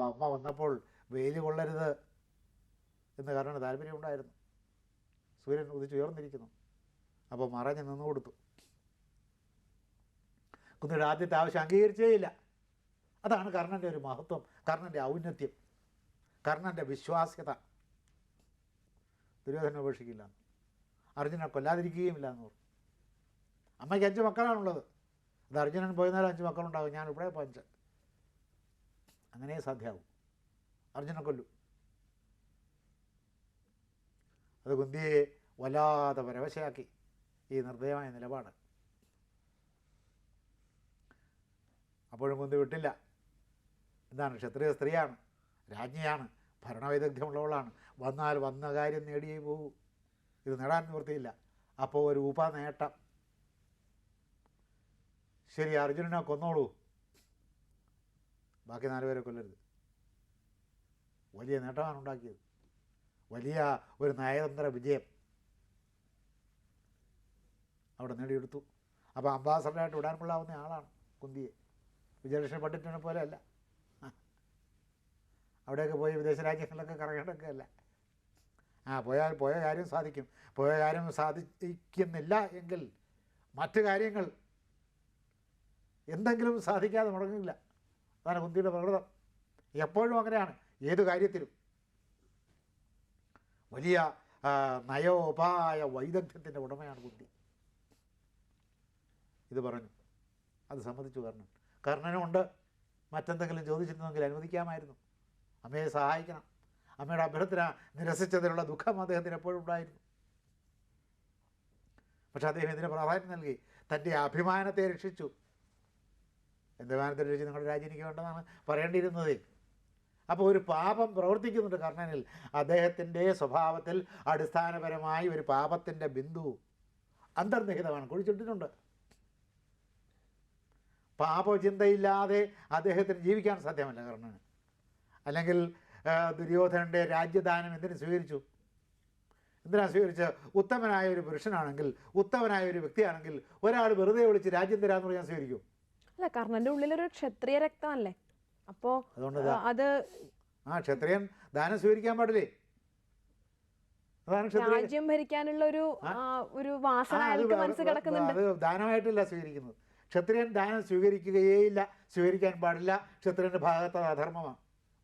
അപ്പോൾ അമ്മ വന്നപ്പോൾ വെയിൽ കൊള്ളരുത് എന്ന് കാരണം താല്പര്യമുണ്ടായിരുന്നു സൂര്യൻ ഉദിച്ചുയർന്നിരിക്കുന്നു അപ്പോൾ മറഞ്ഞ് നിന്നു കൊടുത്തു. കുന്നിയുടെ ആദ്യത്തെ ആവശ്യം അംഗീകരിച്ചേ ഇല്ല. അതാണ് കർണന്റെ ഒരു മഹത്വം കർണന്റെ ഔന്നത്യം കർണന്റെ വിശ്വാസ്യത. ദുര്യോധന ഉപേക്ഷിക്കില്ല അർജുനെ കൊല്ലാതിരിക്കുകയും ഇല്ല എന്ന് പറഞ്ഞു. അമ്മയ്ക്ക് അഞ്ച് മക്കളാണുള്ളത്. അത് അർജുനൻ പോയിരുന്നാലും അഞ്ച് മക്കളുണ്ടാകും. ഞാൻ ഇവിടെ പഞ്ച് അങ്ങനെ സാധ്യമാവും അർജുനെ കൊല്ലു. അത് കുന്തിയെ വല്ലാതെ പരവശയാക്കി ഈ നിർദ്ദയമായ നിലപാട്. അപ്പോഴും കുന്തി വിട്ടില്ല. എന്താണ്? ക്ഷത്രിയ സ്ത്രീയാണ് രാജ്ഞിയാണ് ഭരണവൈദഗ്ധ്യമുള്ളവളാണ്. വന്നാൽ വന്ന കാര്യം നേടിയേ പോകൂ ഇത് നേടാൻ നിവൃത്തിയില്ല. അപ്പോൾ ഒരു ഉപ നേട്ടം ശരി അർജുനനെ കൊന്നോളൂ. ബാക്കി നാല് പേരെ കൊല്ലരുത്. വലിയ നേട്ടമാണ് ഉണ്ടാക്കിയത്. വലിയ ഒരു നയതന്ത്ര വിജയം അവിടെ നേടിയെടുത്തു. അപ്പോൾ അംബാസഡറായിട്ട് വിടാൻ കൊള്ളാവുന്ന ആളാണ് കുന്തിയെ. വിജയലക്ഷ്മി പണ്ഡിറ്റിനെ പോലെ അല്ല അവിടെയൊക്കെ പോയി വിദേശ രാജ്യങ്ങളിലൊക്കെ കറങ്ങേണ്ടൊക്കെ അല്ല ആ പോയാൽ പോയ കാര്യം സാധിക്കും. പോയ കാര്യം സാധിക്കുന്നില്ല എങ്കിൽ മറ്റു കാര്യങ്ങൾ എന്തെങ്കിലും സാധിക്കാതെ മുടങ്ങില്ല. അതാണ് കുന്തിയുടെ പ്രകൃതം. എപ്പോഴും അങ്ങനെയാണ്. ഏത് കാര്യത്തിലും. വലിയ നയോപായ വൈദഗ്ധ്യത്തിന്റെ ഉടമയാണ് ബുദ്ധി. ഇത് പറഞ്ഞു. അത് സമ്മതിച്ചു കർണൻ. കർണനുണ്ട് മറ്റെന്തെങ്കിലും ചോദിച്ചിരുന്നെങ്കിൽ അനുവദിക്കാമായിരുന്നു. അമ്മയെ സഹായിക്കണം. അമ്മയുടെ അഭ്യർത്ഥന നിരസിച്ചതിലുള്ള ദുഃഖം അദ്ദേഹത്തിന് എപ്പോഴും ഉണ്ടായിരുന്നു. പക്ഷെ അദ്ദേഹം ഇതിന് പ്രാധാന്യം നൽകി. തന്റെ അഭിമാനത്തെ രക്ഷിച്ചു. അഭിമാനത്തെ രക്ഷിച്ച് നിങ്ങളുടെ രാജ്യം എനിക്ക് വേണ്ടതാണ് പറയേണ്ടിയിരുന്നത്? അപ്പോൾ ഒരു പാപം പ്രവർത്തിക്കുന്നുണ്ട് കർണനിൽ അദ്ദേഹത്തിന്റെ സ്വഭാവത്തിൽ അടിസ്ഥാനപരമായി ഒരു പാപത്തിന്റെ ബിന്ദു അന്തർനിഹിതമാണ് കുഴിച്ചിട്ടിട്ടുണ്ട്. പാപചിന്തയില്ലാതെ അദ്ദേഹത്തിന് ജീവിക്കാൻ സാധ്യമല്ല കർണന് അല്ലെങ്കിൽ ദുര്യോധനന്റെ രാജ്യദാനം എന്തിനു സ്വീകരിച്ചു? എന്തിനാ സ്വീകരിച്ച് ഉത്തമനായ ഒരു പുരുഷനാണെങ്കിൽ ഉത്തമനായ ഒരു വ്യക്തിയാണെങ്കിൽ ഒരാൾ വെറുതെ വിളിച്ച് രാജ്യം തരാമെന്ന് പറഞ്ഞാൽ സ്വീകരിക്കും അല്ല കർണന്റെ ഉള്ളിലൊരു ക്ഷത്രിയ രക്തമല്ലേ? അപ്പോ അത് ആ ക്ഷത്രിയൻ ദാനം സ്വീകരിക്കാൻ പാടില്ലേ? രാജ്യം ഭരിക്കാനുള്ള ഒരു ഒരു വാസന വേ- കിടക്കുന്നുണ്ട്. അത് ദാനമായിട്ടല്ല സ്വീകരിക്കുന്നത്. ക്ഷത്രിയൻ ദാനം സ്വീകരിക്കുകയേയില്ല സ്വീകരിക്കാൻ പാടില്ല. ക്ഷത്രിയന്റെ ഭാഗത്ത് അത് അധർമ്മമാണ്.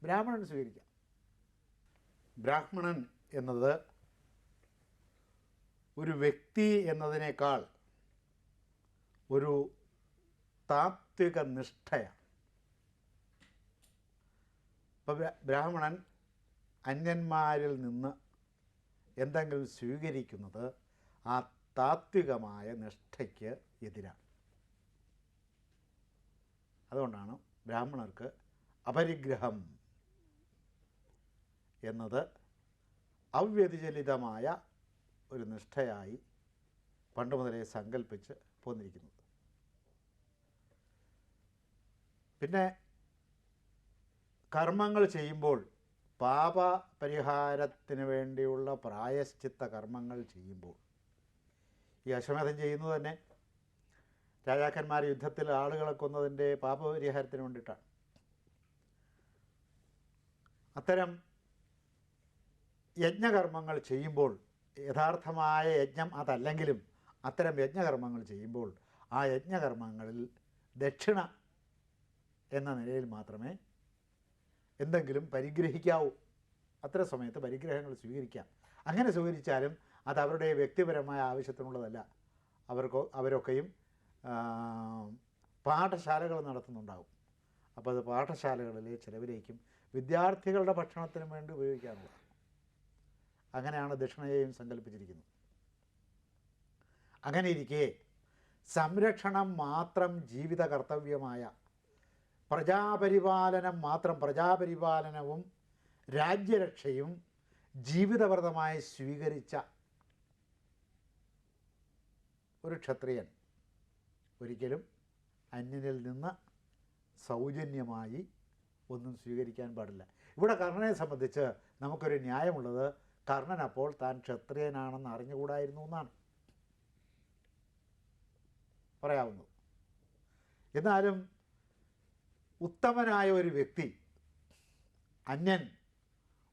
ബ്രാഹ്മണൻ സ്വീകരിക്കാം. ബ്രാഹ്മണൻ എന്നത് ഒരു വ്യക്തി എന്നതിനേക്കാൾ ഒരു താത്വിക നിഷ്ഠയാണ് ഇപ്പോൾ ബ്രാഹ്മണൻ അന്യന്മാരിൽ നിന്ന് എന്തെങ്കിലും സ്വീകരിക്കുന്നത് ആ താത്വികമായ നിഷ്ഠയ്ക്ക് എതിരാണ്. അതുകൊണ്ടാണ് ബ്രാഹ്മണർക്ക് അപരിഗ്രഹം എന്നത് അവ്യതിചലിതമായ ഒരു നിഷ്ഠയായി പണ്ട് മുതലേ സങ്കല്പിച്ച് പോന്നിരിക്കുന്നത്. പിന്നെ കർമ്മങ്ങൾ ചെയ്യുമ്പോൾ പാപ പരിഹാരത്തിന് വേണ്ടിയുള്ള പ്രായശ്ചിത്ത കർമ്മങ്ങൾ ചെയ്യുമ്പോൾ ഈ അശ്വമേധം ചെയ്യുന്നത് തന്നെ രാജാക്കന്മാർ യുദ്ധത്തിൽ ആളുകളെ കൊന്നതിന്റെ പാപപരിഹാരത്തിന് വേണ്ടിയിട്ടാണ്. അത്തരം യജ്ഞകർമ്മങ്ങൾ ചെയ്യുമ്പോൾ യഥാർത്ഥമായ യജ്ഞം അതല്ലെങ്കിലും അത്തരം യജ്ഞകർമ്മങ്ങൾ ചെയ്യുമ്പോൾ ആ യജ്ഞകർമ്മങ്ങളിൽ ദക്ഷിണ എന്ന നിലയിൽ മാത്രമേ എന്തെങ്കിലും പരിഗ്രഹിക്കാവൂ. അത്ര സമയത്ത് പരിഗ്രഹങ്ങൾ സ്വീകരിക്കാം. അങ്ങനെ സ്വീകരിച്ചാലും അത് അവരുടെ വ്യക്തിപരമായ ആവശ്യത്തിനുള്ളതല്ല. അവർക്കോ അവരൊക്കെയും പാഠശാലകൾ നടത്തുന്നുണ്ടാകും അപ്പോൾ അത് പാഠശാലകളിലെ ചിലവിലേക്കും വിദ്യാർത്ഥികളുടെ ഭക്ഷണത്തിനും വേണ്ടി ഉപയോഗിക്കാറുള്ളത് അങ്ങനെയാണ് ദക്ഷിണയെയും സങ്കല്പിച്ചിരിക്കുന്നത് അങ്ങനെ ഇരിക്കെ സംരക്ഷണം മാത്രം ജീവിത കർത്തവ്യമായ പ്രജാപരിപാലനം മാത്രം പ്രജാപരിപാലനവും രാജ്യരക്ഷയും ജീവിതവ്രതമായി സ്വീകരിച്ച ഒരു ക്ഷത്രിയൻ ഒരിക്കലും അന്യനിൽ നിന്ന് സൗജന്യമായി ഒന്നും സ്വീകരിക്കാൻ പാടില്ല. ഇവിടെ കർണനെ സംബന്ധിച്ച് നമുക്കൊരു ന്യായമുള്ളത് കർണൻ അപ്പോൾ താൻ ക്ഷത്രിയനാണെന്ന് അറിഞ്ഞുകൂടായിരുന്നു എന്നാണ്. പറയാവുന്നത്. എന്നാലും ഉത്തമനായ ഒരു വ്യക്തി അന്യൻ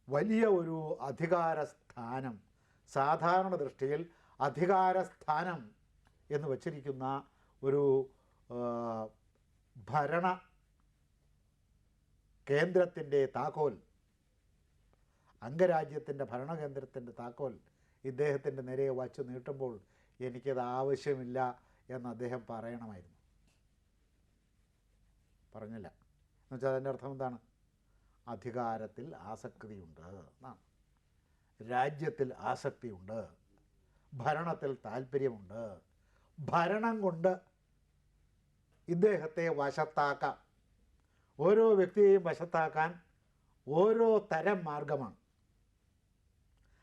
വലിയ ഒരു അധികാരസ്ഥാനം സാധാരണ ദൃഷ്ടിയിൽ അധികാരസ്ഥാനം എന്ന് വച്ചിരിക്കുന്ന ഒരു ഭരണ കേന്ദ്രത്തിന്റെ താക്കോൽ അംഗരാജ്യത്തിന്റെ ഭരണകേന്ദ്രത്തിന്റെ താക്കോൽ ഇദ്ദേഹത്തിന്റെ നിരയെ വച്ചു നീട്ടുമ്പോൾ എനിക്കത് ആവശ്യമില്ല എന്ന് അദ്ദേഹം പറയണമായിരുന്നു. പറഞ്ഞില്ല. എന്നുവെച്ചാൽ അതിന്റെ അർത്ഥം എന്താണ്? അധികാരത്തിൽ ആസക്തിയുണ്ട് എന്നാണ്. രാജ്യത്തിൽ ആസക്തിയുണ്ട് ഭരണത്തിൽ താല്പര്യമുണ്ട് ഭരണം കൊണ്ട് ഇദ്ദേഹത്തെ വശത്താക്കാം. ഓരോ വ്യക്തിയെയും വശത്താക്കാൻ ഓരോ തരം മാർഗമാണ്.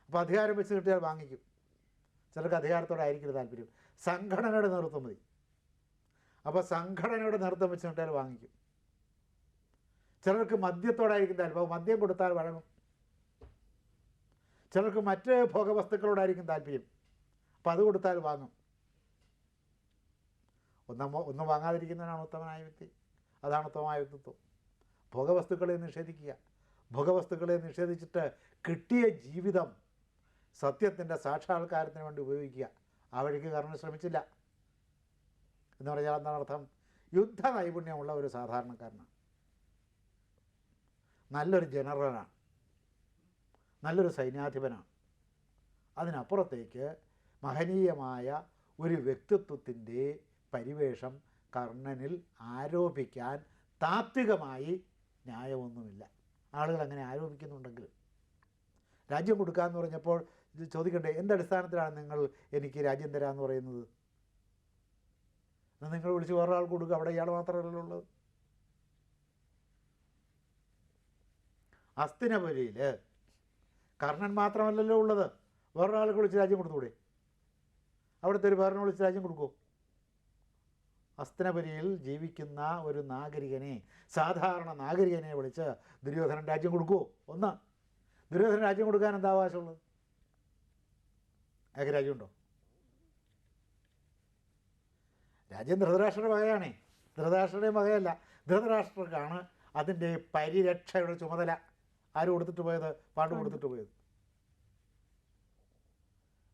അപ്പോൾ അധികാരം വെച്ച് കിട്ടിയാൽ വാങ്ങിക്കും. ചിലർക്ക് അധികാരത്തോടായിരിക്കില്ല താല്പര്യം. സംഘടനയുടെ നേതൃത്വം മതി. അപ്പോൾ സംഘടനയുടെ നേതൃത്വം വെച്ച് കിട്ടിയാൽ വാങ്ങിക്കും. ചിലർക്ക് മദ്യത്തോടായിരിക്കും താല്പര്യം മദ്യം കൊടുത്താൽ വഴങ്ങും. ചിലർക്ക് മറ്റ് ഭോഗവസ്തുക്കളോടായിരിക്കും താല്പര്യം. അപ്പോൾ അത് കൊടുത്താൽ വാങ്ങും. ഒന്നും ഒന്നും വാങ്ങാതിരിക്കുന്നതിനാണ് ഉത്തമനായ വ്യക്തി. അതാണ് ഉത്തമമായ വ്യക്തിത്വം. ഭോഗവസ്തുക്കളെ നിഷേധിക്കുക. ഭോഗവസ്തുക്കളെ നിഷേധിച്ചിട്ട് കിട്ടിയ ജീവിതം സത്യത്തിന്റെ സാക്ഷാത്കാരത്തിന് വേണ്ടി ഉപയോഗിക്കുക. ആ വഴിക്ക് കർണൻ ശ്രമിച്ചില്ല. എന്ന് പറഞ്ഞാൽ എന്താണ് അർത്ഥം? യുദ്ധ നൈപുണ്യമുള്ള ഒരു സാധാരണക്കാരനാണ്. നല്ലൊരു ജനറലാണ്. നല്ലൊരു സൈന്യാധിപനാണ്. അതിനപ്പുറത്തേക്ക് മഹനീയമായ ഒരു വ്യക്തിത്വത്തിന്റെ പരിവേഷം കർണനിൽ ആരോപിക്കാൻ താത്വികമായി ന്യായമൊന്നുമില്ല. ആളുകൾ അങ്ങനെ ആരോപിക്കുന്നുണ്ടെങ്കിൽ. രാജ്യം കൊടുക്കാമെന്ന് പറഞ്ഞപ്പോൾ ഇത് ചോദിക്കണ്ടേ എന്തടിസ്ഥാനത്തിലാണ് നിങ്ങൾ എനിക്ക് രാജ്യം തരാമെന്ന് പറയുന്നത്? നിങ്ങൾ വിളിച്ച് വേറൊരാൾ കൊടുക്കുക അവിടെ ഇയാൾ മാത്രമല്ലല്ലോ അസ്തിനപുരിയിൽ കർണൻ മാത്രമല്ലല്ലോ ഉള്ളത്. വേറൊരാൾക്ക് വിളിച്ച് രാജ്യം കൊടുത്തുകൂടെ? അവിടുത്തെ ഒരു ഭരണം വിളിച്ച് രാജ്യം കൊടുക്കുമോ അസ്തനപുരിയിൽ ജീവിക്കുന്ന ഒരു നാഗരികനെ സാധാരണ നാഗരികനെ വിളിച്ച് ദുര്യോധനൻ രാജ്യം കൊടുക്കുമോ ഒന്ന്. ദുര്യോധനൻ രാജ്യം കൊടുക്കാൻ എന്താ അവകാശമുള്ളത് അയാൾക്ക് രാജ്യമുണ്ടോ? രാജ്യം ധൃതരാഷ്ട്രയുടെ വകയാണേ ധൃതരാഷ്ട്രയുടെ വകയല്ല ധൃതരാഷ്ട്രക്കാണ് അതിന്റെ പരിരക്ഷയുടെ ചുമതല. ആര് കൊടുത്തിട്ട് പോയത്? പാണ്ഡു കൊടുത്തിട്ട് പോയത്.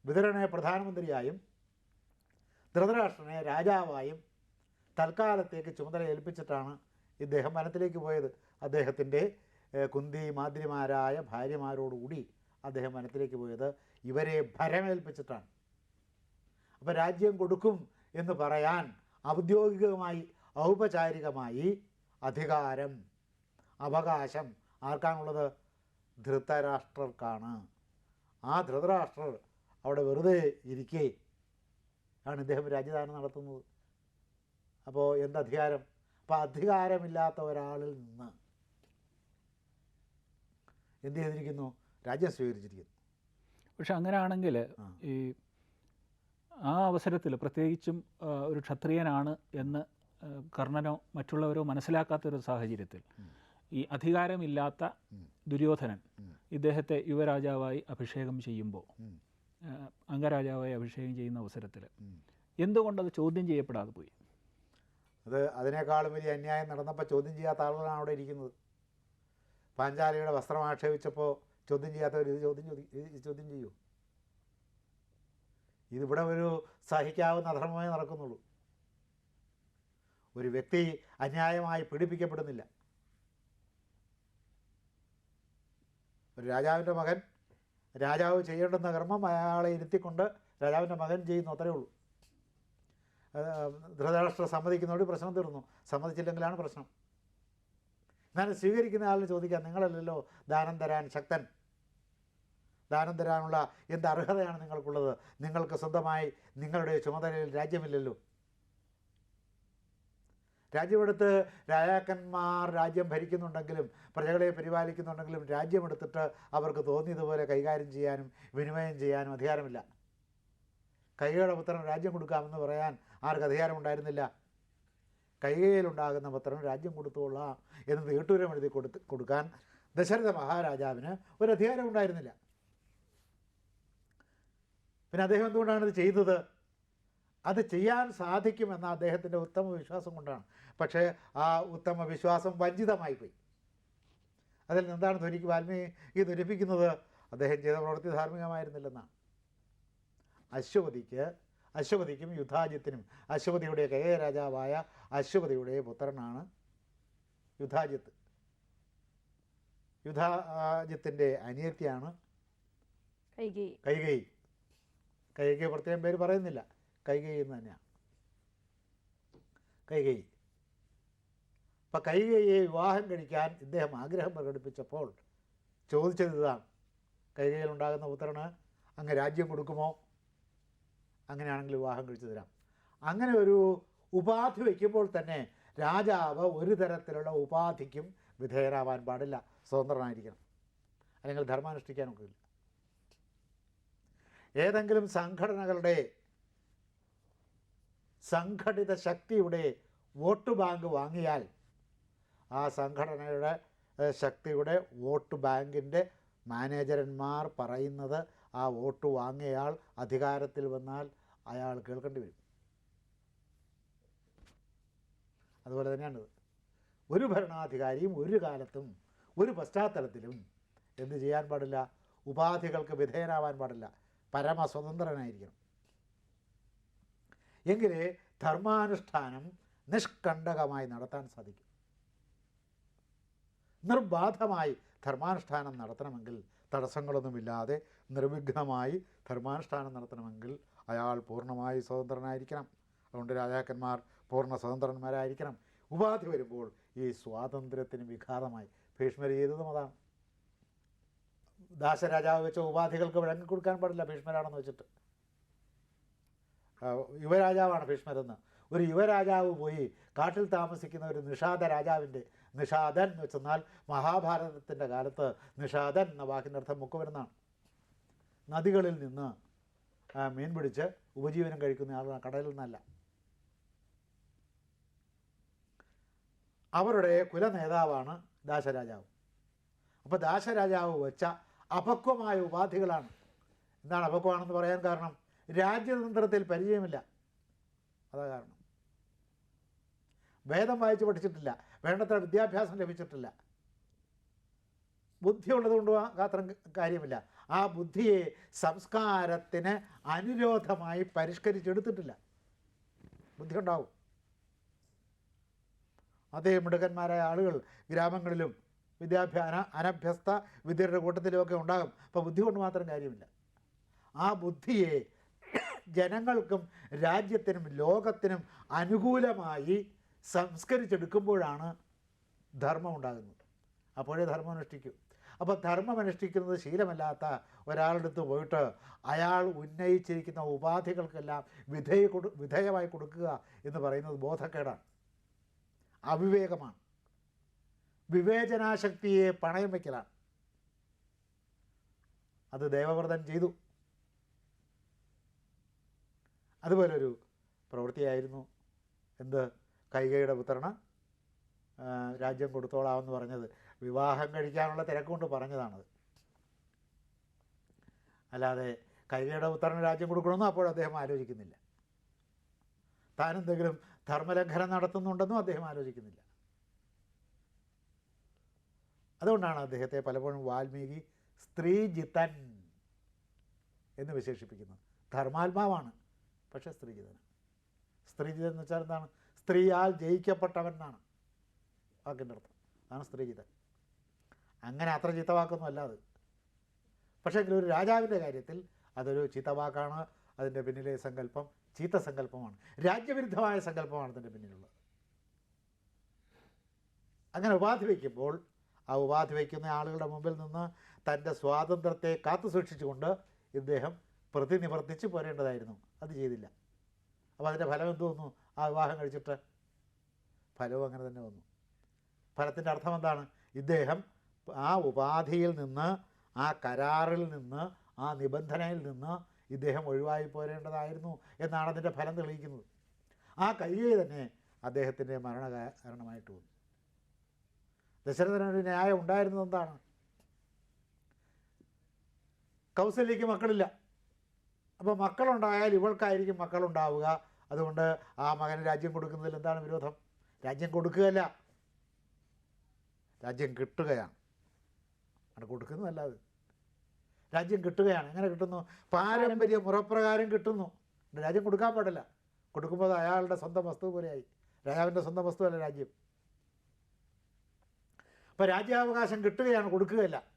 വിതരണെ പ്രധാനമന്ത്രിയായും ധൃതരാഷ്ട്രനെ രാജാവായും തൽക്കാലത്തേക്ക് ചുമതല ഏൽപ്പിച്ചിട്ടാണ് ഇദ്ദേഹം വനത്തിലേക്ക് പോയത്. അദ്ദേഹത്തിന്റെ കുന്തി മാതിരിമാരായ ഭാര്യമാരോടുകൂടി അദ്ദേഹം വനത്തിലേക്ക് പോയത്. ഇവരെ ഭരമേൽപ്പിച്ചിട്ടാണ്. അപ്പോൾ രാജ്യം കൊടുക്കും എന്ന് പറയാൻ ഔദ്യോഗികമായി ഔപചാരികമായി അധികാരം അവകാശം ആർക്കാണുള്ളത്? ധൃതരാഷ്ട്രർക്കാണ്. ആ ധൃതരാഷ്ട്രർ അവിടെ വെറുതെ ഇരിക്കേ ആണ് ഇദ്ദേഹം രാജ്യദാനം നടത്തുന്നത്. അപ്പോൾ എന്തധികാരം അപ്പോൾ അധികാരമില്ലാത്ത ഒരാളിൽ നിന്ന് എന്ത് ചെയ്തിരിക്കുന്നു? രാജ്യം സ്വീകരിച്ചിരിക്കുന്നു. പക്ഷെ അങ്ങനെയാണെങ്കിൽ ഈ ആ അവസരത്തിൽ പ്രത്യേകിച്ചും ഒരു ക്ഷത്രിയനാണ് എന്ന് കർണനോ മറ്റുള്ളവരോ മനസ്സിലാക്കാത്തൊരു സാഹചര്യത്തിൽ. ഈ അധികാരമില്ലാത്ത ദുര്യോധനൻ ഇദ്ദേഹത്തെ യുവരാജാവായി അഭിഷേകം ചെയ്യുമ്പോൾ അംഗരാജാവായി അഭിഷേകം ചെയ്യുന്ന അവസരത്തിൽ. എന്തുകൊണ്ടത് ചോദ്യം ചെയ്യപ്പെടാതെ പോയി? അത് അതിനേക്കാളും വലിയ അന്യായം നടന്നപ്പോൾ ചോദ്യം ചെയ്യാത്ത ആളുകളാണ് അവിടെ ഇരിക്കുന്നത്. പാഞ്ചാലിയുടെ വസ്ത്രം ആക്ഷേപിച്ചപ്പോൾ ചോദ്യം ചെയ്യാത്തവർ ഇത് ചോദ്യം ചോദ്യം ചെയ്യൂ. ഇതിവിടെ ഒരു സഹിക്കാവുന്ന അധർമ്മമേ നടക്കുന്നുള്ളൂ. ഒരു വ്യക്തി അന്യായമായി പീഡിപ്പിക്കപ്പെടുന്നില്ല. ഒരു രാജാവിന്റെ മകൻ രാജാവ് ചെയ്യേണ്ടുന്ന കർമ്മം അയാളെ ഇരുത്തിക്കൊണ്ട് രാജാവിന്റെ മകൻ ചെയ്യുന്നു അത്രയേ ഉള്ളൂ. ധൃതരാഷ്ട്ര സമ്മതിക്കുന്നതോട് പ്രശ്നം തീർന്നു. സമ്മതിച്ചില്ലെങ്കിലാണ് പ്രശ്നം. എന്നാലും സ്വീകരിക്കുന്ന ആളിന് ചോദിക്കാം നിങ്ങളല്ലല്ലോ ദാനം തരാൻ ശക്തൻ? ദാനം തരാനുള്ള എന്ത് അർഹതയാണ് നിങ്ങൾക്കുള്ളത്? നിങ്ങൾക്ക് സ്വന്തമായി നിങ്ങളുടെ ചുമതലയിൽ രാജ്യമില്ലല്ലോ. രാജ്യമെടുത്ത് രാജാക്കന്മാർ രാജ്യം ഭരിക്കുന്നുണ്ടെങ്കിലും പ്രജകളെ പരിപാലിക്കുന്നുണ്ടെങ്കിലും രാജ്യമെടുത്തിട്ട് അവർക്ക് തോന്നിയതുപോലെ കൈകാര്യം ചെയ്യാനും വിനിമയം ചെയ്യാനും അധികാരമില്ല. കൈകയുടെ പുത്രം രാജ്യം കൊടുക്കാമെന്ന് പറയാൻ ആർക്ക് അധികാരമുണ്ടായിരുന്നില്ല? കൈകയിലുണ്ടാകുന്ന പത്രം രാജ്യം കൊടുത്തുകൊള്ളാം എന്ന് തീട്ടൂരം എഴുതി കൊടുത്ത് കൊടുക്കാൻ ദശരഥ മഹാരാജാവിന് ഒരു അധികാരം ഉണ്ടായിരുന്നില്ല പിന്നെ അദ്ദേഹം എന്തുകൊണ്ടാണ് ഇത് ചെയ്തത്? അത് ചെയ്യാൻ സാധിക്കുമെന്ന അദ്ദേഹത്തിന്റെ ഉത്തമ വിശ്വാസം കൊണ്ടാണ്. പക്ഷേ ആ ഉത്തമ വിശ്വാസം വഞ്ചിതമായി പോയി അതിൽ നിന്നാണ് ധ്വനിക്ക് വാൽമീകി ധരിപ്പിക്കുന്നത് അദ്ദേഹം ചെയ്ത പ്രവൃത്തി ധാർമ്മികമായിരുന്നില്ലെന്നാണ്. അശ്വപതിക്ക് അശ്വപതിക്കും യുദ്ധാജിത്തിനും അശ്വപതിയുടെ കേയ രാജാവായ അശ്വപതിയുടെ പുത്രനാണ് യുദ്ധാജിത്ത്. യുദ്ധാജിത്തിന്റെ അനിയത്തിയാണ് കൈകൈ കൈകൈ കൈകൈ പ്രത്യേകം പേര് പറയുന്നില്ല. കൈകൈ തന്നെയാണ്. കൈകൈ അപ്പം കൈകൈയെ വിവാഹം കഴിക്കാൻ ഇദ്ദേഹം ആഗ്രഹം പ്രകടിപ്പിച്ചപ്പോൾ ചോദിച്ചത് ഇതാണ്. കൈകൈയിലുണ്ടാകുന്ന പുത്രന് അങ്ങ് രാജ്യം കൊടുക്കുമോ? അങ്ങനെയാണെങ്കിൽ വിവാഹം കഴിച്ചു തരാം. അങ്ങനെ ഒരു ഉപാധി വയ്ക്കുമ്പോൾ തന്നെ രാജാവ് ഒരു തരത്തിലുള്ള ഉപാധിക്കും വിധേയരാവാൻ പാടില്ല. സ്വതന്ത്രനായിരിക്കണം. അല്ലെങ്കിൽ ധർമാനുഷ്ഠിക്കാനൊക്കെ ഇല്ല ഏതെങ്കിലും സംഘടനകളുടെ സംഘടിത ശക്തിയുടെ വോട്ട് ബാങ്ക് വാങ്ങിയാൽ ആ സംഘടനയുടെ ശക്തിയുടെ വോട്ട് ബാങ്കിന്റെ മാനേജരന്മാർ പറയുന്നത് ആ വോട്ട് വാങ്ങിയയാൾ അധികാരത്തിൽ വന്നാൽ അയാൾ കേൾക്കേണ്ടി വരും. അതുപോലെ തന്നെയാണ് ഒരു ഭരണാധികാരിയും ഒരു കാലത്തും ഒരു പശ്ചാത്തലത്തിലും എന്ത് ചെയ്യാൻ പാടില്ല? ഉപാധികൾക്ക് വിധേയനാവാൻ പാടില്ല. പരമസ്വതന്ത്രനായിരിക്കണം. എങ്കിലേ ധർമാനുഷ്ഠാനം നിഷ്കണ്ടകമായി നടത്താൻ സാധിക്കും. നിർബാധമായി ധർമാനുഷ്ഠാനം നടത്തണമെങ്കിൽ തടസ്സങ്ങളൊന്നുമില്ലാതെ നിർവിഘ്നമായി ധർമാനുഷ്ഠാനം നടത്തണമെങ്കിൽ അയാൾ പൂർണമായി സ്വതന്ത്രനായിരിക്കണം. അതുകൊണ്ട് രാജാക്കന്മാർ പൂർണ സ്വതന്ത്രന്മാരായിരിക്കണം. ഉപാധി വരുമ്പോൾ ഈ സ്വാതന്ത്ര്യത്തിന് വിഘാതമായി ഭീഷ്മർ ചെയ്തതും അതാണ്. ദാസരാജാവ് വെച്ച ഉപാധികൾക്ക് വഴങ്ങി കൊടുക്കാൻ പാടില്ല ഭീഷ്മരാണെന്ന് വെച്ചിട്ട്. യുവരാജാവാണ് ഭീഷ്മരെന്ന്. ഒരു യുവരാജാവ് പോയി കാട്ടിൽ താമസിക്കുന്ന ഒരു നിഷാദ രാജാവിന്റെ നിഷാദൻ എന്ന് വെച്ചെന്നാൽ മഹാഭാരതത്തിന്റെ കാലത്ത് നിഷാദൻ എന്ന വാക്കിന്റെ അർത്ഥം മുക്കുവരെന്നാണ് നദികളിൽ നിന്ന് മീൻ പിടിച്ച് ഉപജീവനം കഴിക്കുന്ന ആളാണ് കടലിൽ നിന്നല്ല. അവരുടെ കുലനേതാവാണ് ദാശരാജാവ്. അപ്പോൾ ദാശരാജാവ് വെച്ച അപക്വമായ ഉപാധികളാണ്. എന്താണ് അപക്വമാണെന്ന് പറയാൻ കാരണം? രാജ്യതന്ത്രത്തിൽ പരിചയമില്ല. അതാ കാരണം. വേദം വായിച്ച് പഠിച്ചിട്ടില്ല. വേണ്ടത്ര വിദ്യാഭ്യാസം ലഭിച്ചിട്ടില്ല. ബുദ്ധിയുള്ളതുകൊണ്ട് മാത്രം കാര്യമില്ല. ആ ബുദ്ധിയെ സംസ്കാരത്തിന് അനുരോധമായി പരിഷ്കരിച്ചെടുത്തിട്ടില്ല. ബുദ്ധി ഉണ്ടാവും അതേ മിടുക്കന്മാരായ ആളുകൾ ഗ്രാമങ്ങളിലും വിദ്യാഭ്യാസ അനഭ്യസ്ത വിദ്യരുടെ കൂട്ടത്തിലുമൊക്കെ ഉണ്ടാകും. അപ്പോൾ ബുദ്ധി കൊണ്ട് മാത്രം കാര്യമില്ല. ആ ബുദ്ധിയെ ജനങ്ങൾക്കും രാജ്യത്തിനും ലോകത്തിനും അനുകൂലമായി സംസ്കരിച്ചെടുക്കുമ്പോഴാണ് ധർമ്മം ഉണ്ടാകുന്നത്. അപ്പോഴേ ധർമ്മം അനുഷ്ഠിക്കൂ. അപ്പോൾ ധർമ്മം അനുഷ്ഠിക്കുന്നത് ശീലമല്ലാത്ത ഒരാളുടെ അടുത്ത് പോയിട്ട് അയാൾ ഉന്നയിച്ചിരിക്കുന്ന ഉപാധികൾക്കെല്ലാം വിധേയ കൊടു വിധേയമായി കൊടുക്കുക എന്ന് പറയുന്നത് ബോധക്കേടാണ്. അവിവേകമാണ്. വിവേചനാശക്തിയെ പണയം വയ്ക്കലാണ്. അത് ദേവവ്രതൻ ചെയ്തു. അതുപോലൊരു പ്രവൃത്തിയായിരുന്നു. എന്ത്? കൈകയുടെ പുത്രന് രാജ്യം കൊടുത്തോളാമെന്ന് പറഞ്ഞത്. വിവാഹം കഴിക്കാനുള്ള തിരക്കുകൊണ്ട് പറഞ്ഞതാണത്. അല്ലാതെ കൈകയുടെ പുത്രന് രാജ്യം കൊടുക്കണമെന്നും അപ്പോൾ അദ്ദേഹം ആലോചിക്കുന്നില്ല. താനെന്തെങ്കിലും ധർമ്മലംഘനം നടത്തുന്നുണ്ടെന്നും അദ്ദേഹം ആലോചിക്കുന്നില്ല. അതുകൊണ്ടാണ് അദ്ദേഹത്തെ പലപ്പോഴും വാൽമീകി സ്ത്രീജിതൻ എന്ന് വിശേഷിപ്പിക്കുന്നത്. ധർമാത്മാവാണ്. പക്ഷേ സ്ത്രീജിതന് സ്ത്രീജിതൻ എന്ന് വെച്ചാൽ എന്താണ്? സ്ത്രീയാൽ ജയിക്കപ്പെട്ടവൻ എന്നാണ് വാക്കിന്റെ അർത്ഥം. അതാണ് സ്ത്രീജിതൻ അങ്ങനെ അത്ര ചീത്തവാക്കൊന്നും അല്ല അത്. പക്ഷേ എങ്കിലും ഒരു രാജാവിന്റെ കാര്യത്തിൽ അതൊരു ചീത്തവാക്കാണ്. അതിന്റെ പിന്നിലെ സങ്കല്പം ചീത്ത സങ്കല്പമാണ്. രാജ്യവിരുദ്ധമായ സങ്കല്പമാണ് അതിന്റെ പിന്നിലുള്ളത്. അങ്ങനെ ഉപാധി വയ്ക്കുമ്പോൾ ആ ഉപാധി വയ്ക്കുന്ന ആളുകളുടെ മുമ്പിൽ നിന്ന് തന്റെ സ്വാതന്ത്ര്യത്തെ കാത്തു സൂക്ഷിച്ചുകൊണ്ട് ഇദ്ദേഹം പ്രതിനിവർത്തിച്ച് പോരേണ്ടതായിരുന്നു. അത് ചെയ്തില്ല. അപ്പോൾ അതിന്റെ ഫലം എന്ത് വന്നു? ആ വിവാഹം കഴിച്ചിട്ട് ഫലവും അങ്ങനെ തന്നെ വന്നു. ഫലത്തിന്റെ അർത്ഥം എന്താണ്? ഇദ്ദേഹം ആ ഉപാധിയിൽ നിന്ന് ആ കരാറിൽ നിന്ന് ആ നിബന്ധനയിൽ നിന്ന് ഇദ്ദേഹം ഒഴിവായി പോരേണ്ടതായിരുന്നു എന്നാണ് അതിന്റെ ഫലം തെളിയിക്കുന്നത്. ആ കയ്യേ തന്നെ അദ്ദേഹത്തിന്റെ മരണ കാരണമായിട്ട് വന്നു ദശരഥനൊരു ന്യായം ഉണ്ടായിരുന്നത് എന്താണ്? കൗസല്യയ്ക്ക് മക്കളില്ല. അപ്പോൾ മക്കളുണ്ടായാൽ ഇവൾക്കായിരിക്കും മക്കളുണ്ടാവുക. അതുകൊണ്ട് ആ മകന് രാജ്യം കൊടുക്കുന്നതിൽ എന്താണ് വിരോധം? രാജ്യം കൊടുക്കുകയല്ല. രാജ്യം കിട്ടുകയാണ്. അത് കൊടുക്കുന്നതല്ല അത്. രാജ്യം കിട്ടുകയാണ്. എങ്ങനെ കിട്ടുന്നു? പാരമ്പര്യ മുറപ്രകാരം കിട്ടുന്നു. രാജ്യം കൊടുക്കാൻ പാടില്ല. കൊടുക്കുമ്പോൾ അയാളുടെ സ്വന്തം വസ്തു പോലെയായി. രാജാവിന്റെ സ്വന്തം വസ്തുവല്ല രാജ്യം. അപ്പോൾ രാജ്യാവകാശം കിട്ടുകയാണ് കൊടുക്കുകയല്ല.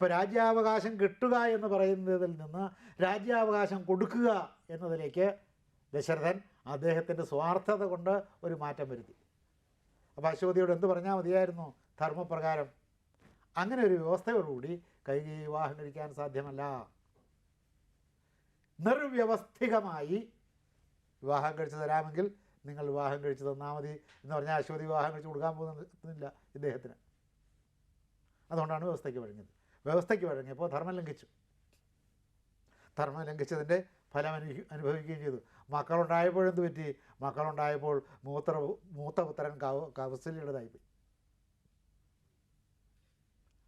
അപ്പോൾ രാജ്യാവകാശം കിട്ടുക എന്ന് പറയുന്നതിൽ നിന്ന് രാജ്യാവകാശം കൊടുക്കുക എന്നതിലേക്ക് ദശരഥൻ അദ്ദേഹത്തിന്റെ സ്വാർത്ഥത കൊണ്ട് ഒരു മാറ്റം വരുത്തി. അപ്പോൾ അശ്വതിയോട് എന്ത് പറഞ്ഞാൽ മതിയായിരുന്നു? ധർമ്മപ്രകാരം. അങ്ങനെ ഒരു വ്യവസ്ഥയോടുകൂടി കൈകി വിവാഹം കഴിക്കാൻ സാധ്യമല്ല. നിർവ്യവസ്ഥികമായി വിവാഹം കഴിച്ചു തരാമെങ്കിൽ നിങ്ങൾ വിവാഹം കഴിച്ചു തന്നാൽ മതി എന്ന് പറഞ്ഞാൽ അശ്വതി വിവാഹം കഴിച്ച് കൊടുക്കാൻ പോകുന്നില്ല ഇദ്ദേഹത്തിന്. അതുകൊണ്ടാണ് വ്യവസ്ഥയ്ക്ക് വഴങ്ങിയത് വ്യവസ്ഥയ്ക്ക് വഴങ്ങിയപ്പോൾ ധർമ്മം ലംഘിച്ചു. ധർമ്മം ലംഘിച്ചതിന്റെ ഫലം അനു അനുഭവിക്കുകയും ചെയ്തു. മക്കളുണ്ടായപ്പോഴെന്ത് പറ്റി? മക്കളുണ്ടായപ്പോൾ മൂത്ര മൂത്ത കവ കൗ കൗസല്യുടേതായിപ്പോയി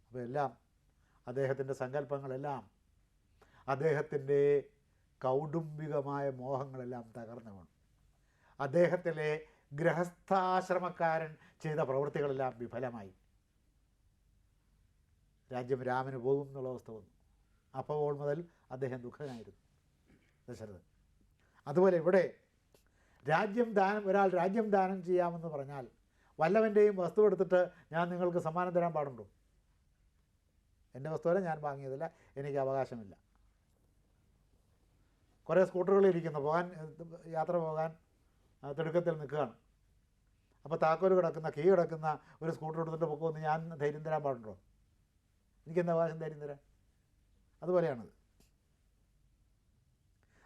അപ്പോൾ എല്ലാം അദ്ദേഹത്തിന്റെ സങ്കല്പങ്ങളെല്ലാം അദ്ദേഹത്തിന്റെ കൗടുംബികമായ മോഹങ്ങളെല്ലാം തകർന്നു വീണു അദ്ദേഹത്തിലെ ഗൃഹസ്ഥാശ്രമക്കാരൻ ചെയ്ത പ്രവൃത്തികളെല്ലാം വിഫലമായി. രാജ്യം രാമന് പോകും എന്നുള്ള അവസ്ഥ വന്നു. അപ്പോൾ മുതൽ അദ്ദേഹം ദുഃഖനായിരുന്നു. ദശരഥൻ. അതുപോലെ ഇവിടെ രാജ്യം ദാനം ഒരാൾ രാജ്യം ദാനം ചെയ്യാമെന്ന് പറഞ്ഞാൽ വല്ലവന്റെയും വസ്തു എടുത്തിട്ട് ഞാൻ നിങ്ങൾക്ക് സമ്മാനം തരാൻ പാടുണ്ടോ? എന്റെ വസ്തുവല്ല ഞാൻ വാങ്ങിയതില്ല എനിക്ക് അവകാശമില്ല. കുറേ സ്കൂട്ടറുകൾ ഇരിക്കുന്നു. പോകാൻ യാത്ര പോകാൻ തിടുക്കത്തിൽ നിൽക്കുകയാണ്. അപ്പോൾ താക്കോൽ കിടക്കുന്ന കീ കിടക്കുന്ന ഒരു സ്കൂട്ടർ എടുത്തിട്ട് പൊക്കുമെന്ന് ഞാൻ ധൈര്യം തരാൻ പാടുണ്ടോ? എനിക്കെന്താ അവകാശം ധൈര്യം തരാൻ? അതുപോലെയാണത്.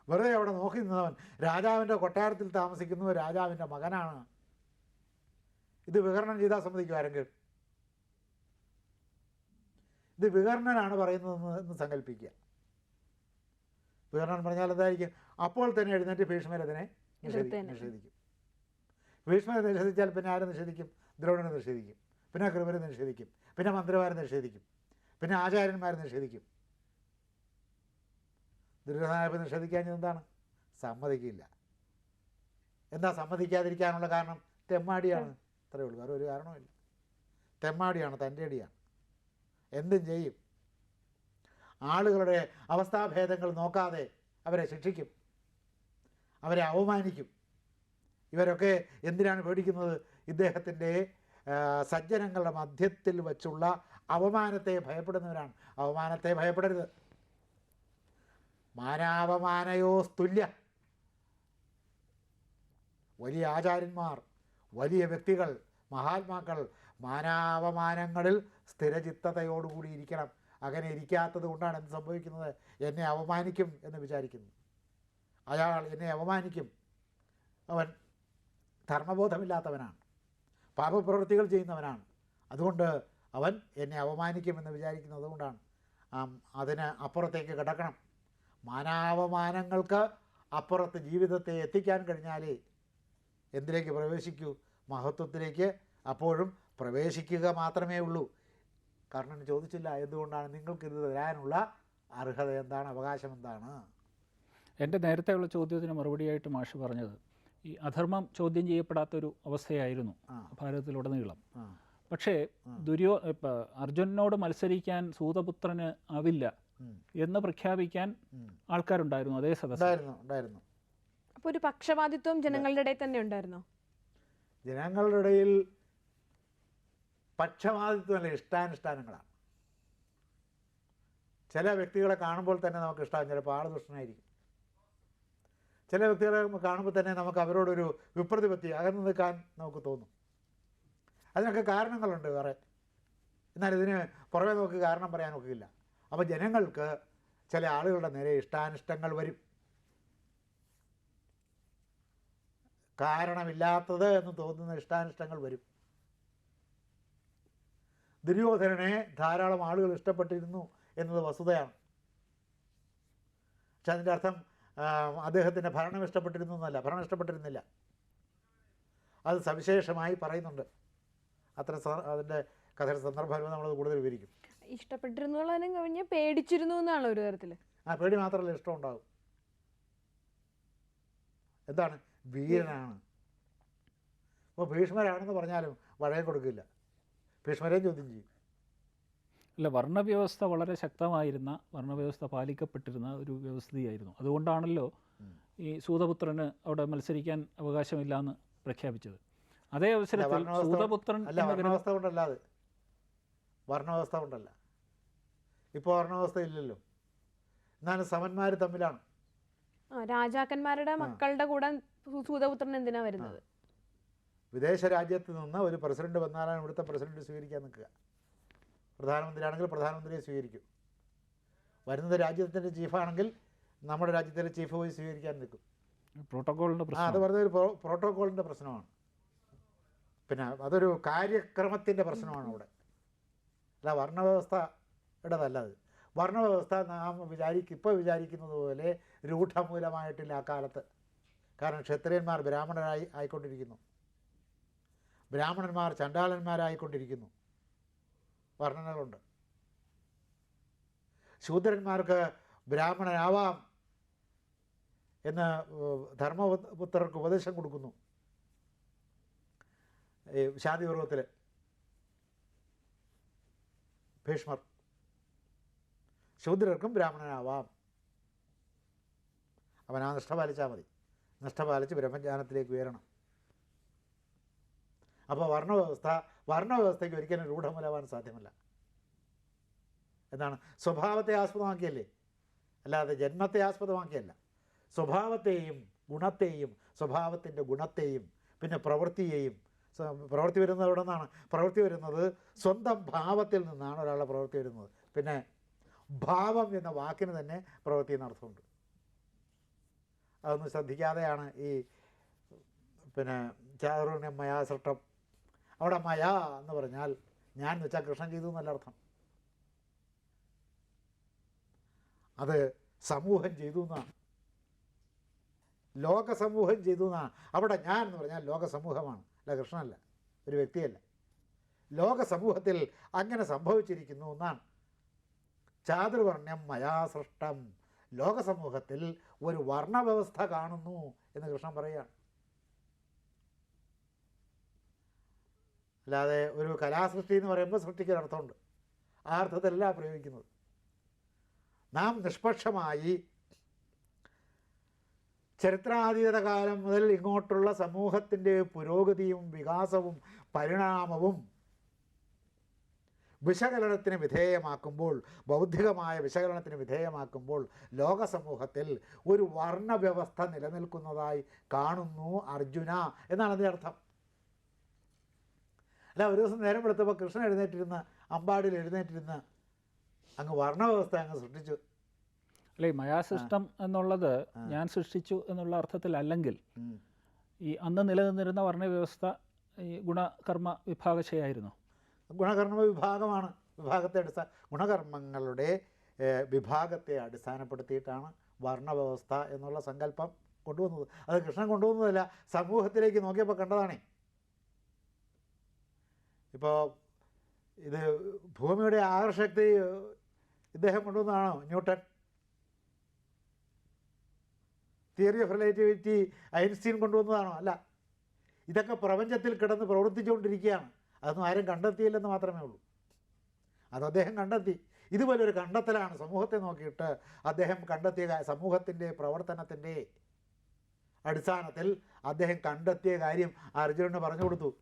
വെറുതെ അവിടെ നോക്കി നിന്നവൻ രാജാവിന്റെ കൊട്ടാരത്തിൽ താമസിക്കുന്നവൻ രാജാവിന്റെ മകനാണ്. ഇത് വികരണം ചെയ്താൽ സമ്മതിക്കും ആരെങ്കിലും? ഇത് വികർണനാണ് പറയുന്നതെന്ന് എന്ന് സങ്കല്പിക്കുക. വികർണൻ പറഞ്ഞാൽ എന്തായിരിക്കും? അപ്പോൾ തന്നെ എഴുന്നേറ്റ് ഭീഷ്മർ അതിനെ. നിഷേധിക്കും. ഭീഷ്മരെ നിഷേധിച്ചാൽ പിന്നെ ആരെ നിഷേധിക്കും? ദ്രോണനെ നിഷേധിക്കും. പിന്നെ കൃപരെ നിഷേധിക്കും. പിന്നെ മന്ത്രിമാരെ നിഷേധിക്കും. പിന്നെ ആചാര്യന്മാർ നിഷേധിക്കും. ദുര്യോധനായപ്പോൾ നിഷേധിക്കാൻ എന്താണ്? സമ്മതിക്കില്ല. എന്താ സമ്മതിക്കാതിരിക്കാനുള്ള കാരണം? തെമ്മാടിയാണ്. അത്രയേ ഉള്ളൂ. വേറെ ഒരു കാരണവുമില്ല തെമ്മാടിയാണ് തന്റെ അടിയാണ്. എന്തും ചെയ്യും. ആളുകളുടെ അവസ്ഥാഭേദങ്ങൾ നോക്കാതെ അവരെ ശിക്ഷിക്കും. അവരെ അവമാനിക്കും. ഇവരൊക്കെ എന്തിനാണ് പേടിക്കുന്നത്? ഇദ്ദേഹത്തിന്റെ സജ്ജനങ്ങളുടെ മധ്യത്തിൽ വച്ചുള്ള അവമാനത്തെ ഭയപ്പെടുന്നവരാണ്. അവമാനത്തെ ഭയപ്പെടരുത്. മാനാവമാനയോ തുല്യ വലിയ ആചാര്യന്മാർ വലിയ വ്യക്തികൾ മഹാത്മാക്കൾ മാനാവമാനങ്ങളിൽ സ്ഥിരചിത്തതയോടുകൂടി ഇരിക്കണം. അങ്ങനെ ഇരിക്കാത്തത് കൊണ്ടാണ് എന്ത് സംഭവിക്കുന്നത്? എന്നെ അവമാനിക്കും എന്ന് വിചാരിക്കുന്നു. അയാൾ എന്നെ അവമാനിക്കും അവൻ ധർമ്മബോധമില്ലാത്തവനാണ്. പാപപ്രവൃത്തികൾ ചെയ്യുന്നവനാണ്. അതുകൊണ്ട് അവൻ എന്നെ അവമാനിക്കുമെന്ന് വിചാരിക്കുന്നത് കൊണ്ടാണ്. ആം, അതിന് അപ്പുറത്തേക്ക് കിടക്കണം. മാനാവമാനങ്ങൾക്ക് അപ്പുറത്ത് ജീവിതത്തെ എത്തിക്കാൻ കഴിഞ്ഞാലേ എന്തിലേക്ക് പ്രവേശിക്കൂ? മഹത്വത്തിലേക്ക് അപ്പോഴും പ്രവേശിക്കുക മാത്രമേ ഉള്ളൂ. കർണൻ ചോദിച്ചില്ല എന്തുകൊണ്ടാണ് നിങ്ങൾക്കിത് തരാനുള്ള അർഹത എന്താണ് അവകാശം എന്താണ്? എന്റെ നേരത്തെയുള്ള ചോദ്യത്തിന് മറുപടിയായിട്ട് മാഷ് പറഞ്ഞത് ഈ അധർമ്മം ചോദ്യം ചെയ്യപ്പെടാത്തൊരു അവസ്ഥയായിരുന്നു ഭാരതത്തിലുടനീളം. പക്ഷേ ദുര്യോ ഇപ്പൊ അർജുനനോട് മത്സരിക്കാൻ സൂതപുത്രന് ആവില്ല എന്ന് പ്രഖ്യാപിക്കാൻ. ആൾക്കാരുണ്ടായിരുന്നു അതേ സദസ്സായിരുന്നു ഉണ്ടായിരുന്നു ഉണ്ടായിരുന്നു. അപ്പോൾ ഒരു പക്ഷപാതിത്വം ജനങ്ങളുടെ ഇടയിൽ തന്നെ ഉണ്ടായിരുന്നു? ജനങ്ങളുടെ ഇടയിൽ പക്ഷപാതിത്വമല്ല ഇഷ്ടാനുഷ്ഠാനങ്ങളാണ്. ചില വ്യക്തികളെ കാണുമ്പോൾ തന്നെ നമുക്ക് ഇഷ്ടമാകും ചിലപ്പോൾ ആൾ ദുഷ്ടനായിരിക്കും. ചില വ്യക്തികളെ കാണുമ്പോൾ തന്നെ നമുക്ക് അവരോടൊരു വിപ്രതിപത്തി അകന്നു നിൽക്കാൻ നമുക്ക് തോന്നും. അതിനൊക്കെ കാരണങ്ങളുണ്ട് വേറെ. എന്നാൽ ഇതിന് പുറമെ നോക്കി കാരണം പറയാനൊക്കില്ല അപ്പോൾ ജനങ്ങൾക്ക് ചില ആളുകളുടെ നേരെ ഇഷ്ടാനിഷ്ടങ്ങൾ വരും. കാരണമില്ലാത്തത് എന്ന് തോന്നുന്ന ഇഷ്ടാനിഷ്ടങ്ങൾ വരും. ദുര്യോധനനെ ധാരാളം ആളുകൾ ഇഷ്ടപ്പെട്ടിരുന്നു എന്നത് വസ്തുതയാണ്. പക്ഷെ അതിന്റെ അർത്ഥം അദ്ദേഹത്തിന്റെ ഭരണം ഇഷ്ടപ്പെട്ടിരുന്നു എന്നല്ല ഭരണം ഇഷ്ടപ്പെട്ടിരുന്നില്ല. അത് സവിശേഷമായി പറയുന്നുണ്ട്. അത്ര അതിന്റെ കഥയുടെ സന്ദർഭം വരുമ്പോൾ നമ്മളത് കൂടുതൽ വിവരിക്കും. ഇഷ്ടപ്പെട്ടിരുന്നു എന്നുള്ളതിനും കഴിഞ്ഞ് പേടിച്ചിരുന്നു എന്നാണ് ഒരു തരത്തിൽ ആ പേടി മാത്രമല്ല ഇഷ്ടം ഉണ്ടാകും എന്താണ്? വീരനാണ്. അപ്പോൾ ഭീഷ്മരാണെന്ന് പറഞ്ഞാലും വഴയം കൊടുക്കില്ല. ഭീഷ്മരെയും ചോദ്യം ചെയ്യും. അല്ല വർണവ്യവസ്ഥ വളരെ ശക്തമായിരുന്ന വർണവ്യവസ്ഥ പാലിക്കപ്പെട്ടിരുന്ന ഒരു വ്യവസ്ഥയായിരുന്നു അതുകൊണ്ടാണല്ലോ ഈ സൂതപുത്രന് അവിടെ മത്സരിക്കാൻ അവകാശമില്ല എന്ന് പ്രഖ്യാപിച്ചത്. അതേ അവസരത്തിൽ സൂതപുത്രൻ അല്ല കൊണ്ടല്ല അത്. വർണവ്യവസ്ഥ കൊണ്ടല്ല. ഇപ്പോൾ വർണവ്യവസ്ഥ ഇല്ലല്ലോ. എന്നാലും സമന്മാർ തമ്മിലാണ്. ആ രാജാക്കന്മാരുടെ മക്കളുടെ കൂടെ സൂതപുത്രൻ എന്തിനാ വരുന്നത്? വിദേശ രാജ്യത്ത് നിന്ന് ഒരു പ്രസിഡന്റ് വന്നാലാണ് ഇവിടുത്തെ പ്രസിഡന്റ് സ്വീകരിക്കാൻ നിൽക്കുക. പ്രധാനമന്ത്രിയാണെങ്കിൽ പ്രധാനമന്ത്രിയെ സ്വീകരിക്കും. വരുന്നത് രാജ്യത്തിന്റെ ചീഫാണെങ്കിൽ നമ്മുടെ രാജ്യത്തിലെ ചീഫ് പോയി സ്വീകരിക്കാൻ നിൽക്കും. പ്രോട്ടോകോളിന്റെ പ്രശ്നം അത് പറഞ്ഞ ഒരു പ്രോട്ടോകോളിന്റെ പ്രശ്നമാണ്. പിന്നെ അതൊരു കാര്യക്രമത്തിന്റെ പ്രശ്നമാണ് അവിടെ. അല്ല വർണവ്യവസ്ഥയുടേതല്ല അത് വർണവ്യവസ്ഥ നാം വിചാരിക്കും ഇപ്പോൾ വിചാരിക്കുന്നത് പോലെ രൂഢമൂലമായിട്ടില്ല ആ കാലത്ത്. കാരണം ക്ഷത്രിയന്മാർ ബ്രാഹ്മണരായി ആയിക്കൊണ്ടിരിക്കുന്നു. ബ്രാഹ്മണന്മാർ ചണ്ടാളന്മാരായിക്കൊണ്ടിരിക്കുന്നു വർണനകളുണ്ട്. ശൂദ്രന്മാർക്ക് ബ്രാഹ്മണനാവാം എന്ന് ധർമ്മപുത്രർക്ക് ഉപദേശം കൊടുക്കുന്നു. ഈ ശാന്തിപർവത്തിൽ ഭീഷ്മർ. ശൂദ്രർക്കും ബ്രാഹ്മണനാവാം. അവൻ ആ നിഷ്ഠ പാലിച്ചാൽ മതി. നിഷ്ഠ പാലിച്ച് ബ്രഹ്മജ്ഞാനത്തിലേക്ക് ഉയരണം. അപ്പോൾ വർണവ്യവസ്ഥ വർണവ്യവസ്ഥയ്ക്ക് ഒരിക്കലും രൂഢമൂലമാൻ സാധ്യമല്ല. എന്താണ്? സ്വഭാവത്തെ ആസ്പദമാക്കിയല്ലേ? അല്ലാതെ ജന്മത്തെ ആസ്പദമാക്കിയല്ല. സ്വഭാവത്തെയും ഗുണത്തെയും സ്വഭാവത്തിന്റെ ഗുണത്തെയും പിന്നെ പ്രവൃത്തിയെയും പ്രവൃത്തി വരുന്നത് എവിടെ നിന്നാണ്? പ്രവൃത്തി വരുന്നത് സ്വന്തം ഭാവത്തിൽ നിന്നാണ് ഒരാളുടെ പ്രവൃത്തി വരുന്നത്. പിന്നെ ഭാവം എന്ന വാക്കിന് തന്നെ പ്രവൃത്തി എന്ന അർത്ഥമുണ്ട്. അതൊന്നും ശ്രദ്ധിക്കാതെയാണ് ഈ പിന്നെ ചാതുർണ്യം മയാ സൃഷ്ടം അവിടെ മയ എന്ന് പറഞ്ഞാൽ ഞാൻ എന്ന് വെച്ചാൽ കൃഷ്ണൻ ചെയ്തു എന്നല്ല അർത്ഥം. അത് സമൂഹം ചെയ്തു എന്നാണ്. ലോകസമൂഹം ചെയ്തു എന്നാണ്. അവിടെ ഞാൻ എന്ന് പറഞ്ഞാൽ ലോക സമൂഹമാണ് അല്ല കൃഷ്ണനല്ല. ഒരു വ്യക്തിയല്ല. ലോക സമൂഹത്തിൽ അങ്ങനെ സംഭവിച്ചിരിക്കുന്നു എന്നാണ്. ചാതുർവർണ്യം മയാ സൃഷ്ടം. ലോക സമൂഹത്തിൽ ഒരു വർണവ്യവസ്ഥ കാണുന്നു എന്ന് കൃഷ്ണൻ പറയുകയാണ്. അല്ലാതെ ഒരു കലാസൃഷ്ടി എന്ന് പറയുമ്പോൾ സൃഷ്ടിക്ക് ഒരർത്ഥമുണ്ട് ആ അർത്ഥത്തിലല്ല പ്രയോഗിക്കുന്നത്. നാം നിഷ്പക്ഷമായി ചരിത്രാതീത കാലം മുതൽ ഇങ്ങോട്ടുള്ള സമൂഹത്തിന്റെ പുരോഗതിയും വികാസവും പരിണാമവും വിശകലനത്തിന് വിധേയമാക്കുമ്പോൾ ബൗദ്ധികമായ വിശകലനത്തിന് വിധേയമാക്കുമ്പോൾ ലോക സമൂഹത്തിൽ ഒരു വർണവ്യവസ്ഥ നിലനിൽക്കുന്നതായി കാണുന്നു അർജുന എന്നാണ് അതിന്റെ അർത്ഥം. അല്ല ഒരു ദിവസം നേരം വെളുത്തപ്പോൾ കൃഷ്ണൻ എഴുന്നേറ്റിരുന്ന് അമ്പാടിയിൽ എഴുന്നേറ്റിരുന്ന് അങ്ങ് വർണവ്യവസ്ഥ അങ്ങ് സൃഷ്ടിച്ചു. അല്ലേ? മയാസിസ്റ്റം എന്നുള്ളത് ഞാൻ സൃഷ്ടിച്ചു എന്നുള്ള അർത്ഥത്തിലല്ലെങ്കിൽ. ഈ അന്ന് നിലനിന്നിരുന്ന വർണവ്യവസ്ഥ ഈ ഗുണകർമ്മ വിഭാഗശയായിരുന്നു. ഗുണകർമ്മ വിഭാഗമാണ്. വിഭാഗത്തെ അടിസ്ഥാന ഗുണകർമ്മങ്ങളുടെ വിഭാഗത്തെ അടിസ്ഥാനപ്പെടുത്തിയിട്ടാണ് വർണവ്യവസ്ഥ എന്നുള്ള സങ്കല്പം കൊണ്ടുവന്നത്. അത് കൃഷ്ണൻ കൊണ്ടുവന്നതല്ല സമൂഹത്തിലേക്ക് നോക്കിയപ്പോൾ കണ്ടതാണേ. ഇപ്പോൾ ഇത് ഭൂമിയുടെ ആകർഷക്തി ഇദ്ദേഹം കൊണ്ടുവന്നതാണോ? Newton theory of relativity Einstein കൊണ്ടുവന്നതാണോ? അല്ല. ഇതൊക്കെ പ്രപഞ്ചത്തിൽ കിടന്ന് പ്രവർത്തിച്ചുകൊണ്ടിരിക്കുകയാണ്. അതൊന്നും ആരും കണ്ടെത്തിയില്ലെന്ന് മാത്രമേ ഉള്ളൂ. അത് അദ്ദേഹം കണ്ടെത്തി. ഇതുപോലൊരു കണ്ടെത്തലാണ് സമൂഹത്തെ നോക്കിയിട്ട് അദ്ദേഹം കണ്ടെത്തിയ സമൂഹത്തിന്റെ പ്രവർത്തനത്തിന്റെ അടിസ്ഥാനത്തിൽ അദ്ദേഹം കണ്ടെത്തിയ കാര്യം അർജുനന് പറഞ്ഞു കൊടുത്തു.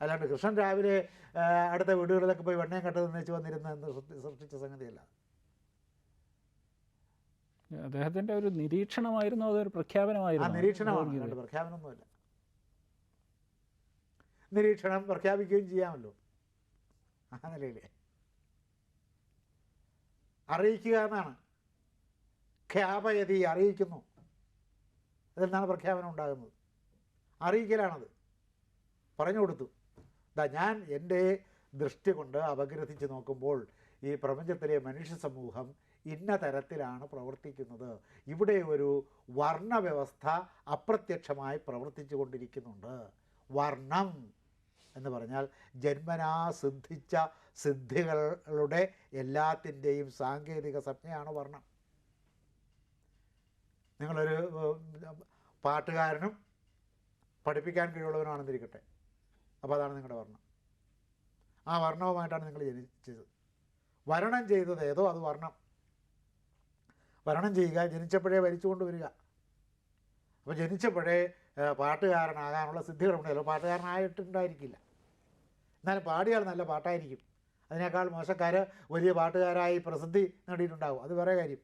അല്ലാണ്ട് കൃഷ്ണൻ രാവിലെ അടുത്ത വീടുകളിലൊക്കെ പോയി വെണ്ണയും കെട്ടത് വെച്ച് വന്നിരുന്ന സൃഷ്ടിച്ച സംഗതിയല്ല. അദ്ദേഹത്തിന്റെ ഒരു നിരീക്ഷണമായിരുന്നു അതൊരു പ്രഖ്യാപനമായിരുന്നു. നിരീക്ഷണമാണ്. പ്രഖ്യാപനമൊന്നുമില്ല. നിരീക്ഷണം പ്രഖ്യാപിക്കുകയും ചെയ്യാമല്ലോ. ആ നിലയിൽ അറിയിക്കുക എന്നാണ്. ഖ്യാപയതി അറിയിക്കുന്നു. അതിൽ നിന്നാണ് പ്രഖ്യാപനം ഉണ്ടാകുന്നത്. അറിയിക്കലാണത്. പറഞ്ഞു കൊടുത്തു. ദാ ഞാൻ എന്റെ ദൃഷ്ടി കൊണ്ട് അപഗ്രഥിച്ച് നോക്കുമ്പോൾ ഈ പ്രപഞ്ചത്തിലെ മനുഷ്യ സമൂഹം ഇന്ന തരത്തിലാണ് പ്രവർത്തിക്കുന്നത്. ഇവിടെ ഒരു വർണവ്യവസ്ഥ അപ്രത്യക്ഷമായി പ്രവർത്തിച്ചു കൊണ്ടിരിക്കുന്നുണ്ട്. വർണം എന്ന് പറഞ്ഞാൽ ജന്മനാ സിദ്ധിച്ച സിദ്ധികളുടെ എല്ലാത്തിന്റെയും സാങ്കേതിക സംജ്ഞയാണ് വർണം. നിങ്ങളൊരു പാട്ടുകാരനും പഠിപ്പിക്കാൻ കഴിവുള്ളവനാണെന്നിരിക്കട്ടെ. അപ്പോൾ അതാണ് നിങ്ങളുടെ വർണം. ആ വർണവുമായിട്ടാണ് നിങ്ങൾ ജനിച്ചത്. വരണം ചെയ്തത് ഏതോ അത് വർണം. വരണം ചെയ്യുക ജനിച്ചപ്പോഴേ ഭരിച്ചുകൊണ്ട് വരിക. അപ്പോൾ ജനിച്ചപ്പോഴേ പാട്ടുകാരനാകാനുള്ള സിദ്ധികളുണ്ട് ചിലപ്പോൾ പാട്ടുകാരനായിട്ടുണ്ടായിരിക്കില്ല. എന്നാലും പാടിയാൽ നല്ല പാട്ടായിരിക്കും. അതിനേക്കാൾ മോശക്കാർ വലിയ പാട്ടുകാരായി പ്രസിദ്ധി നേടിയിട്ടുണ്ടാവും. അത് വേറെ കാര്യം.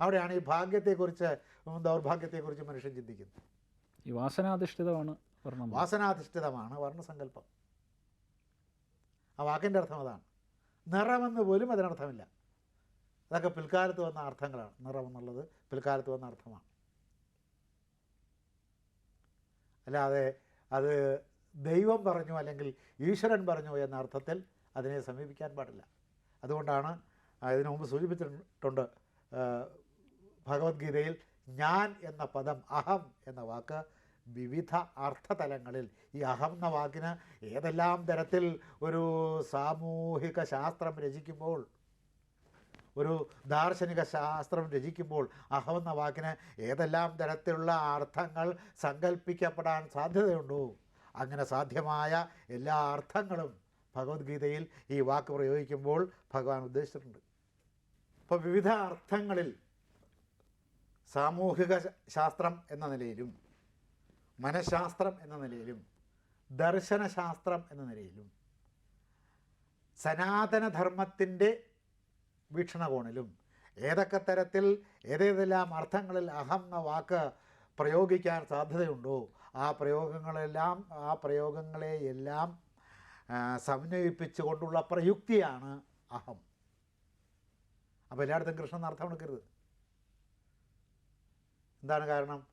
അവിടെയാണ് ഈ ഭാഗ്യത്തെക്കുറിച്ച് ദൗർഭാഗ്യത്തെക്കുറിച്ച് മനുഷ്യൻ ചിന്തിക്കുന്നത്. ഈ വാസനാധിഷ്ഠിതമാണ് വർണം. വാസനാധിഷ്ഠിതമാണ് വർണസങ്കല്പം. ആ വാക്കിന്റെ അർത്ഥം അതാണ്. നിറമെന്ന് പോലും അതിനർത്ഥമില്ല. അതൊക്കെ പിൽക്കാലത്ത് വന്ന അർത്ഥങ്ങളാണ്. നിറം എന്നുള്ളത് പിൽക്കാലത്ത് വന്ന അർത്ഥമാണ്. അല്ലാതെ അത് ദൈവം പറഞ്ഞു അല്ലെങ്കിൽ ഈശ്വരൻ പറഞ്ഞു എന്ന അർത്ഥത്തിൽ അതിനെ സമീപിക്കാൻ പാടില്ല. അതുകൊണ്ടാണ് ഇതിനു മുമ്പ് സൂചിപ്പിച്ചിട്ടുണ്ട് ഭഗവത്ഗീതയിൽ ഞാൻ എന്ന പദം അഹം എന്ന വാക്ക് വിവിധ അർത്ഥതലങ്ങളിൽ ഈ അഹം എന്ന വാക്കിന് ഏതെല്ലാം തരത്തിൽ ഒരു സാമൂഹിക ശാസ്ത്രം രചിക്കുമ്പോൾ ഒരു ദാർശനിക ശാസ്ത്രം രചിക്കുമ്പോൾ അഹം എന്ന വാക്കിന് ഏതെല്ലാം തരത്തിലുള്ള അർത്ഥങ്ങൾ സങ്കല്പിക്കപ്പെടാൻ സാധ്യതയുണ്ടോ? അങ്ങനെ സാധ്യമായ എല്ലാ അർത്ഥങ്ങളും ഭഗവത്ഗീതയിൽ ഈ വാക്ക് പ്രയോഗിക്കുമ്പോൾ ഭഗവാൻ ഉദ്ദേശിച്ചിട്ടുണ്ട്. അപ്പോൾ വിവിധ അർത്ഥങ്ങളിൽ സാമൂഹിക ശാസ്ത്രം എന്ന നിലയിലും മനഃശാസ്ത്രം എന്ന നിലയിലും ദർശനശാസ്ത്രം എന്ന നിലയിലും സനാതനധർമ്മത്തിന്റെ വീക്ഷണകോണിലും. ഏതൊക്കെ തരത്തിൽ ഏതേതെല്ലാം അർത്ഥങ്ങളിൽ അഹം എന്ന വാക്ക് പ്രയോഗിക്കാൻ സാധ്യതയുണ്ടോ? ആ പ്രയോഗങ്ങളെല്ലാം ആ പ്രയോഗങ്ങളെയെല്ലാം സമന്വയിപ്പിച്ചുകൊണ്ടുള്ള പ്രയുക്തിയാണ് അഹം. അപ്പോൾ എല്ലായിടത്തും കൃഷ്ണൻ അർത്ഥം എടുക്കരുത്. എന്താണ് കാരണം?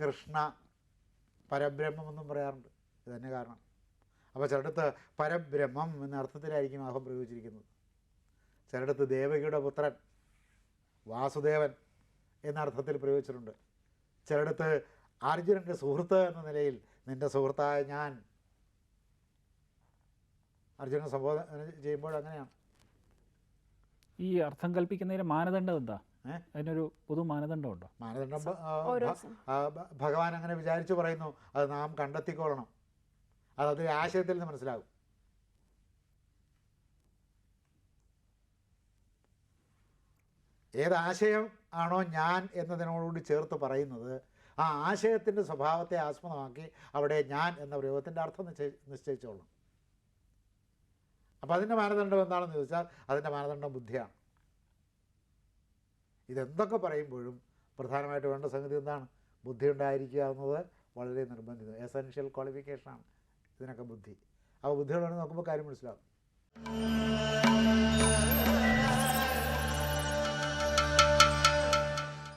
കൃഷ്ണ പരബ്രഹ്മം പരബ്രഹ്മമെന്നും പറയാറുണ്ട്. ഇതന്നെ തന്നെ കാരണം. അപ്പോൾ ചിലടത്ത് പരബ്രഹ്മം എന്ന അർത്ഥത്തിലായിരിക്കും അഹം പ്രയോഗിച്ചിരിക്കുന്നത്. ചിലടത്ത് ദേവകിയുടെ പുത്രൻ വാസുദേവൻ എന്ന അർത്ഥത്തിൽ പ്രയോഗിച്ചിട്ടുണ്ട്. ചിലടത്ത് അർജുനന്റെ സുഹൃത്ത് എന്ന നിലയിൽ നിന്റെ സുഹൃത്തായ ഞാൻ. അർജുനൻ സംബോധന ചെയ്യുമ്പോൾ അങ്ങനെയാണ്. ഈ അർത്ഥം കൽപ്പിക്കുന്നതിന് മാനദണ്ഡം എന്താ? അതിനൊരു പൊതു മാനദണ്ഡമുണ്ടോ മാനദണ്ഡം ഉണ്ടോ? മാനദണ്ഡം ഭഗവാൻ അങ്ങനെ വിചാരിച്ചു പറയുന്നു അത് നാം കണ്ടെത്തിക്കൊള്ളണം. അത് അതിന്റെ ആശയത്തിൽ നിന്ന് മനസ്സിലാകും. ഏതാശയം ആണോ ഞാൻ എന്നതിനോടുകൂടി ചേർത്ത് പറയുന്നത് ആ ആശയത്തിന്റെ സ്വഭാവത്തെ ആസ്പദമാക്കി അവിടെ ഞാൻ എന്ന പ്രയോഗത്തിന്റെ അർത്ഥം നിശ്ചയി നിശ്ചയിച്ചോളണം. അപ്പോൾ അതിന്റെ മാനദണ്ഡം എന്താണെന്ന് ചോദിച്ചാൽ അതിന്റെ മാനദണ്ഡം ബുദ്ധിയാണ്. ഇതെന്തൊക്കെ പറയുമ്പോഴും പ്രധാനമായിട്ട് വേണ്ട സംഗതി എന്താണ്? ബുദ്ധി ഉണ്ടായിരിക്കുക എന്നത് വളരെ നിർബന്ധിതം. എസെൻഷ്യൽ ക്വാളിഫിക്കേഷനാണ് ഇതിനൊക്കെ ബുദ്ധി. അപ്പോൾ ബുദ്ധികളാണ് നോക്കുമ്പോൾ കാര്യം മനസ്സിലാവും.